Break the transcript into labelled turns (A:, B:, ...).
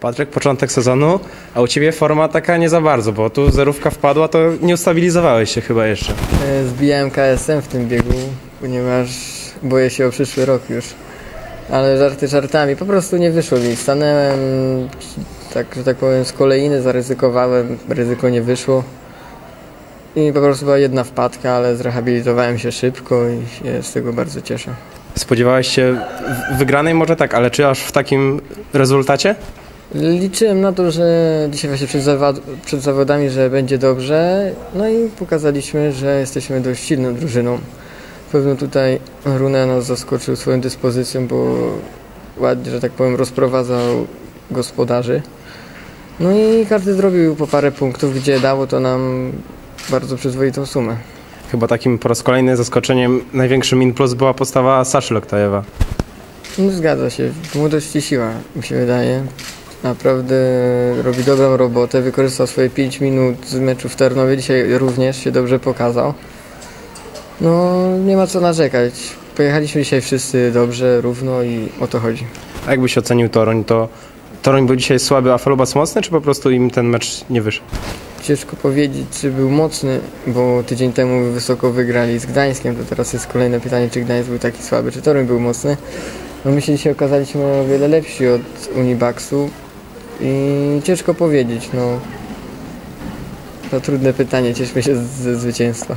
A: Patryk, początek sezonu, a u Ciebie forma taka nie za bardzo, bo tu zerówka wpadła, to nie ustabilizowałeś się chyba jeszcze.
B: E, Zbijałem KSM w tym biegu, ponieważ boję się o przyszły rok już. Ale żarty żartami, po prostu nie wyszło mi. Stanęłem, tak, że tak powiem, z kolejny, zaryzykowałem, ryzyko nie wyszło. I po prostu była jedna wpadka, ale zrehabilitowałem się szybko i się z tego bardzo cieszę.
A: Spodziewałeś się wygranej może tak, ale czy aż w takim rezultacie?
B: Liczyłem na to, że dzisiaj właśnie przed, przed zawodami, że będzie dobrze. No i pokazaliśmy, że jesteśmy dość silną drużyną. Pewno tutaj Rune nas zaskoczył swoją dyspozycją, bo ładnie, że tak powiem, rozprowadzał gospodarzy. No i każdy zrobił po parę punktów, gdzie dało to nam bardzo przyzwoitą sumę.
A: Chyba takim po raz kolejny zaskoczeniem największym in plus była postawa Saszy Loktajewa.
B: No, zgadza się. W młodości siła, mi się wydaje. Naprawdę robi dobrą robotę. Wykorzystał swoje 5 minut z meczu w Tarnowie. Dzisiaj również się dobrze pokazał. No, nie ma co narzekać. Pojechaliśmy dzisiaj wszyscy dobrze, równo i o to chodzi.
A: A jakbyś ocenił Toruń, to Toruń był dzisiaj słaby, a Falubas mocny, czy po prostu im ten mecz nie wyszedł?
B: Ciężko powiedzieć, czy był mocny, bo tydzień temu wysoko wygrali z Gdańskiem. To teraz jest kolejne pytanie, czy Gdańsk był taki słaby, czy Toruń był mocny. No my się dzisiaj okazaliśmy o wiele lepsi od Unibaxu i ciężko powiedzieć, no. To trudne pytanie, cieszmy się ze zwycięstwa.